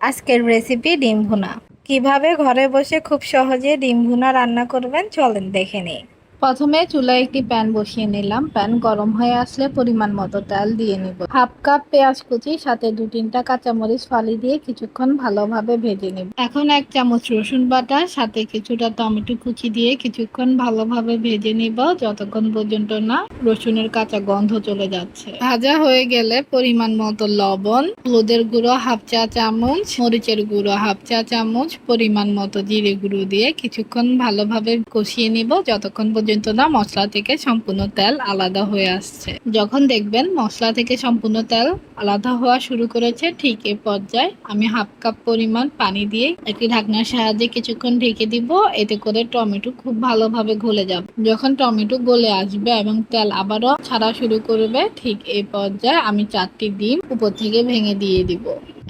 আজকের রেসিপি ডিম ভুনা। কীভাবে ঘরে বসে খুব সহজে ডিম ভুনা রান্না করবেন চলেন দেখে নিই। প্রথমে চুলায় একটি প্যান বসিয়ে নিলাম। প্যান গরম হয়ে আসলে পরিমাণ মতো তেল দিয়ে নিব। হাফ কাপ পেঁয়াজ কুচি, সাথে দু তিনটা কাঁচামরিচ ফালি দিয়ে কিছুক্ষণ ভালোভাবে ভেজে নিব। এখন এক চামচ রসুন বাটা, সাথে কিছুটা টমেটো কুচি দিয়ে কিছুক্ষণ ভালোভাবে ভেজে নিব, যতক্ষণ পর্যন্ত না রসুনের কাঁচা গন্ধ চলে যাচ্ছে। ভাজা হয়ে গেলে পরিমাণ মতো লবণ, হলুদের গুঁড়ো হাফ চা চামচ, মরিচের গুঁড়ো হাফ চা চামচ, পরিমাণ মতো জিরে গুঁড়ো দিয়ে কিছুক্ষণ ভালোভাবে কষিয়ে নিব, যতক্ষণ পর্যন্ত না মশলা থেকে সম্পূর্ণ তেল আলাদা হয়ে আসছে। যখন দেখবেন মশলা থেকে সম্পূর্ণ তেল আলাদা হওয়া শুরু করেছে, ঠিক এ পর্যায়ে আমি হাফ কাপ পরিমাণ পানি দিয়ে একটি ঢাকনার সাহায্যে কিছুক্ষণ ঢেকে দিব, এতে করে টমেটো খুব ভালোভাবে গলে যাবে। যখন টমেটো গলে আসবে এবং তেল আবারও ছাড়া শুরু করবে, ঠিক এ পর্যায়ে আমি চারটি ডিম উপর থেকে ভেঙে দিয়ে দিব।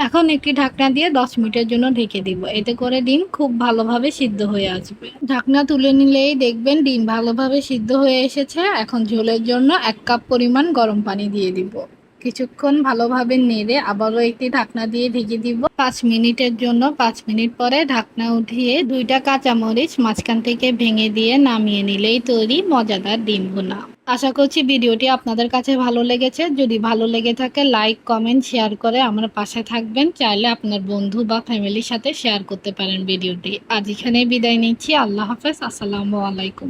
এখন একটি ঢাকনা দিয়ে দশ মিনিটের জন্য ঢেকে দিব। এতে করে ডিম খুব ভালোভাবে সিদ্ধ হয়ে আসবে। ঢাকনা তুলে নিলেই দেখবেন ডিম ভালোভাবে সিদ্ধ হয়ে এসেছে। এখন ঝোলের জন্য এক কাপ পরিমাণ গরম পানি দিয়ে দিব। কিছুক্ষণ ভালোভাবে নেড়ে আবারও একটি ঢাকনা দিয়ে ঢেকে দিব। পাঁচ মিনিটের জন্য পাঁচ মিনিট পরে ঢাকনা উঠিয়ে দুইটা কাঁচামরিচ মাঝখান থেকে ভেঙে দিয়ে নামিয়ে নিলেই তৈরি মজাদার ডিম ভুনা। আশা করছি ভিডিওটি আপনাদের কাছে ভালো লেগেছে। যদি ভালো লেগে থাকে লাইক কমেন্ট শেয়ার করে আমার পাশে থাকবেন। চাইলে আপনার বন্ধু বা ফ্যামিলির সাথে শেয়ার করতে পারেন ভিডিওটি। আজ এখানে বিদায় নিচ্ছি। আল্লাহ হাফেজ। আসসালামু আলাইকুম।